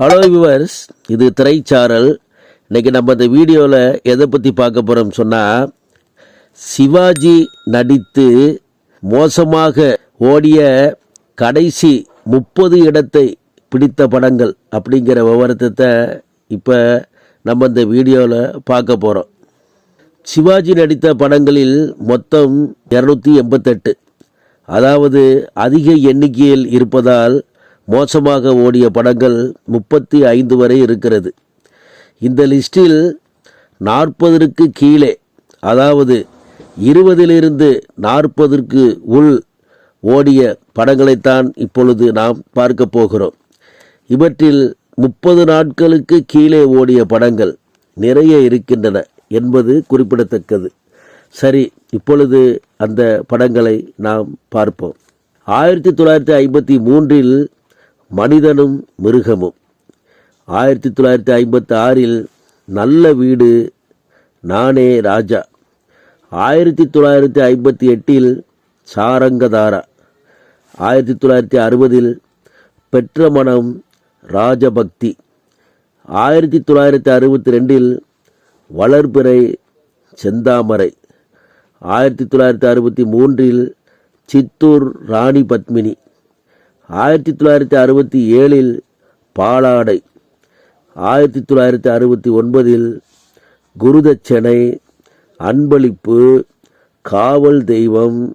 Hello viewers இது திரைச்சாரல். இன்றைக்கி நம்ம இந்த வீடியோவில் எதை பற்றி பார்க்க போகிறோம் சொன்னால் சிவாஜி நடித்து மோசமாக ஓடிய கடைசி முப்பது இடத்தை பிடித்த படங்கள் அப்படிங்கிற விவரத்தை இப்போ நம்ம இந்த வீடியோவில் பார்க்க போகிறோம் சிவாஜி நடித்த படங்களில் மொத்தம் இரநூத்தி எண்பத்தெட்டு. அதாவது அதிக எண்ணிக்கையில் இருப்பதால் மோசமாக ஓடிய படங்கள் முப்பத்தி ஐந்து வரை இருக்கிறது. இந்த லிஸ்டில் நாற்பதற்கு கீழே அதாவது இருபதிலிருந்து நாற்பதற்கு உள் ஓடிய படங்களைத்தான் இப்பொழுது நாம் பார்க்க போகிறோம். இவற்றில் முப்பது நாட்களுக்கு கீழே ஓடிய படங்கள் நிறைய இருக்கின்றன என்பது குறிப்பிடத்தக்கது. சரி இப்பொழுது அந்த படங்களை நாம் பார்ப்போம். ஆயிரத்தி தொள்ளாயிரத்தி ஐம்பத்தி மூன்றில் மனிதனும் மிருகமும். ஆயிரத்தி தொள்ளாயிரத்தி ஐம்பத்தி ஆறில் நல்ல வீடு நானே ராஜா. ஆயிரத்தி தொள்ளாயிரத்தி ஐம்பத்தி எட்டில் சாரங்கதாரா. ஆயிரத்தி தொள்ளாயிரத்தி அறுபதில் பெற்ற மனம் ராஜபக்தி. ஆயிரத்தி தொள்ளாயிரத்தி அறுபத்தி ரெண்டில் வளர்பிறை செந்தாமரை. ஆயிரத்தி தொள்ளாயிரத்தி அறுபத்தி மூன்றில் சித்தூர் ராணி பத்மினி ஆயிரத்தி தொள்ளாயிரத்தி அறுபத்தி ஏழில் பாலாடை ஆயிரத்தி தொள்ளாயிரத்தி அறுபத்தி ஒன்பதில் குருதட்சணை அன்பளிப்பு காவல் தெய்வம்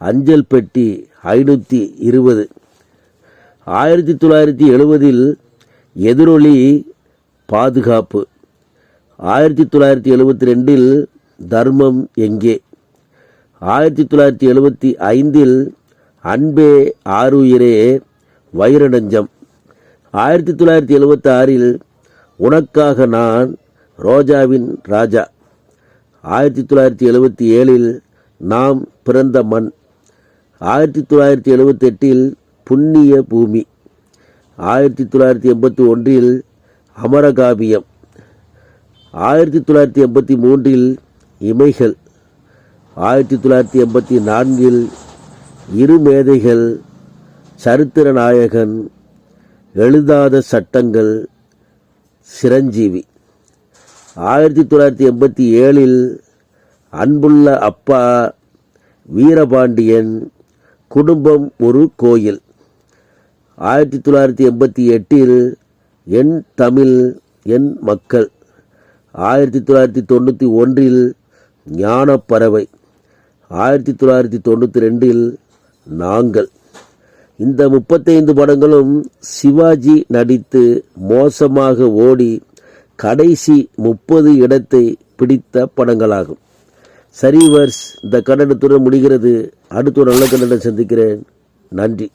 அஞ்சல் பெட்டி ஐநூற்றி இருபது. ஆயிரத்தி தொள்ளாயிரத்தி எழுபதில் எதிரொலி பாதுகாப்பு. ஆயிரத்தி தொள்ளாயிரத்தி எழுபத்தி ரெண்டில் தர்மம் எங்கே. ஆயிரத்தி தொள்ளாயிரத்தி எழுபத்தி ஐந்தில் அன்பே ஆருயிரே வைரநஞ்சம். ஆயிரத்தி தொள்ளாயிரத்தி எழுபத்தாறில் உனக்காக நான் ரோஜாவின் ராஜா. ஆயிரத்தி தொள்ளாயிரத்தி எழுபத்தி ஏழில் நாம் பிறந்த மண். ஆயிரத்தி தொள்ளாயிரத்தி எழுபத்தெட்டில் புண்ணிய பூமி. ஆயிரத்தி தொள்ளாயிரத்தி எண்பத்தி ஒன்றில் அமரகாவியம் ஆயிரத்தி தொள்ளாயிரத்தி எண்பத்தி மூன்றில் இமைகள். ஆயிரத்தி தொள்ளாயிரத்தி எண்பத்தி நான்கில் இரு மேதைகள் சரித்திர நாயகன் எழுதாத சட்டங்கள் சிரஞ்சீவி. ஆயிரத்தி தொள்ளாயிரத்தி எண்பத்தி ஏழில் அன்புள்ள அப்பா வீரபாண்டியன் குடும்பம் ஒரு கோயில். ஆயிரத்தி தொள்ளாயிரத்தி எண்பத்தி எட்டில் என் தமிழ் என் மக்கள். ஆயிரத்தி தொள்ளாயிரத்தி தொண்ணூற்றி ஒன்றில் ஞானப்பறவை ஆயிரத்தி தொள்ளாயிரத்தி தொண்ணூற்றி ரெண்டில் நாங்கள். இந்த முப்பத்தைந்து படங்களும் சிவாஜி நடித்து மோசமாக ஓடி கடைசி முப்பது இடத்தை பிடித்த படங்களாகும். சரி வர்ஸ் இந்த கன்னடத்துடன் முடிகிறது. அடுத்த ஒரு நல்ல கன்னடம் சந்திக்கிறேன். நன்றி.